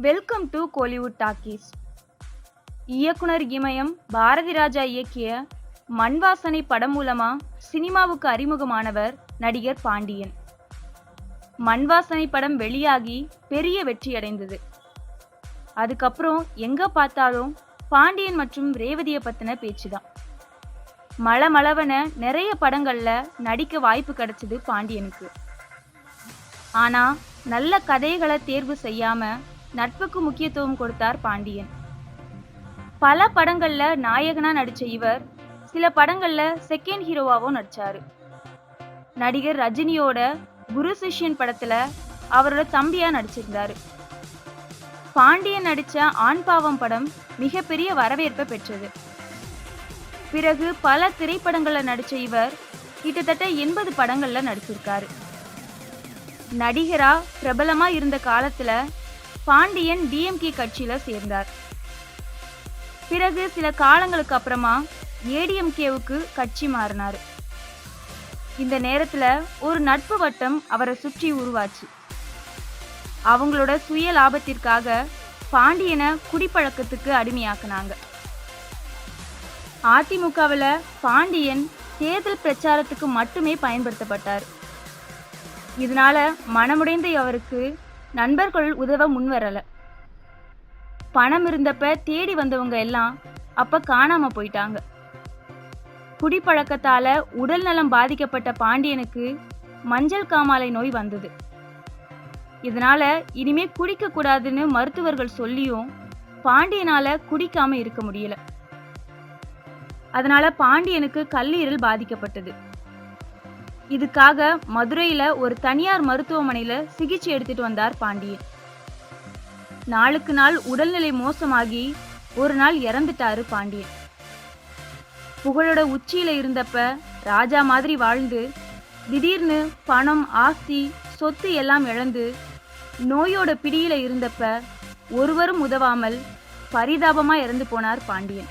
Welcome to Kollywood talkies இயக்குனர் இமயம் பாரதி ராஜா இயக்கிய மண்வாசனை படம் மூலமா சினிமாவுக்கு அறிமுகமானவர் நடிகர் பாண்டியன். மண்வாசனை படம் வெளியாகி பெரிய வெற்றியடைந்தது அதுக்கப்புறம் எங்க பார்த்தாலும் பாண்டியன் மற்றும் ரேவதியை பத்தின பேச்சுதான். மளமளவன நிறைய படங்கள்ல நடிக்க வாய்ப்பு கிடைச்சது பாண்டியனுக்கு. ஆனா நல்ல கதைகளை தேர்வு செய்யாம நட்புக்கு முக்கியத்துவம் கொடுத்தார் பாண்டியன். பல படங்கள்ல நாயகனா நடிச்ச இவர் சில படங்கள்ல செகண்ட் ஹீரோவாவும் நடிச்சாரு. நடிகர் ரஜினியோட குரு சிஷ்யன் படத்துல அவரோட தம்பியா நடிச்சிருந்தாரு. பாண்டியன் நடிச்ச ஆண் பாவம் படம் மிகப்பெரிய வரவேற்பை பெற்றது. பிறகு பல திரைப்படங்கள்ல நடிச்ச இவர் கிட்டத்தட்ட எண்பது படங்கள்ல நடிச்சிருக்காரு. நடிகரா பிரபலமா இருந்த காலத்துல பாண்டியன் டிஎம்கே கட்சியில சேர்ந்தார். பிறகு சில காலங்களுக்கு அப்புறமா ஏடிஎம்கேவுக்கு கட்சி மாறினார். இந்த நேரத்துல ஒரு நட்பு வட்டம் அவரை சுற்றி உருவாச்சு. அவங்களோட சுய லாபத்திற்காக பாண்டியனை குடிப்பழக்கத்துக்கு அடிமையாக்குனாங்க. அதிமுகவில் பாண்டியன் தேர்தல் பிரச்சாரத்துக்கு மட்டுமே பயன்படுத்தப்பட்டார். இதனால மனமுடைந்த அவருக்கு நண்பர்கள் உதவ முன்வரல. பணம் இருந்தப்ப தேடி வந்தவங்க எல்லாம் அப்ப காணாம போயிட்டாங்க. குடிப்பழக்கத்தால உடல் நலம் பாதிக்கப்பட்ட பாண்டியனுக்கு மஞ்சள் காமாலை நோய் வந்தது. இதனால இனிமே குடிக்க கூடாதுன்னு மருத்துவர்கள் சொல்லியும் பாண்டியனால குடிக்காம இருக்க முடியல. அதனால பாண்டியனுக்கு கல்லீரல் பாதிக்கப்பட்டது. இதுக்காக மதுரையில ஒரு தனியார் மருத்துவமனையில சிகிச்சை எடுத்துட்டு வந்தார் பாண்டியன். நாளுக்கு நாள் உடல்நிலை மோசமாகி ஒரு நாள் இறந்துட்டாரு பாண்டியன். புகழோட உச்சியில இருந்தப்ப ராஜா மாதிரி வாழ்ந்து திடீர்னு பணம் ஆஸ்தி சொத்து எல்லாம் இழந்து நோயோட பிடியில இருந்தப்ப ஒருவரும் உதவாமல் பரிதாபமா இறந்து போனார் பாண்டியன்.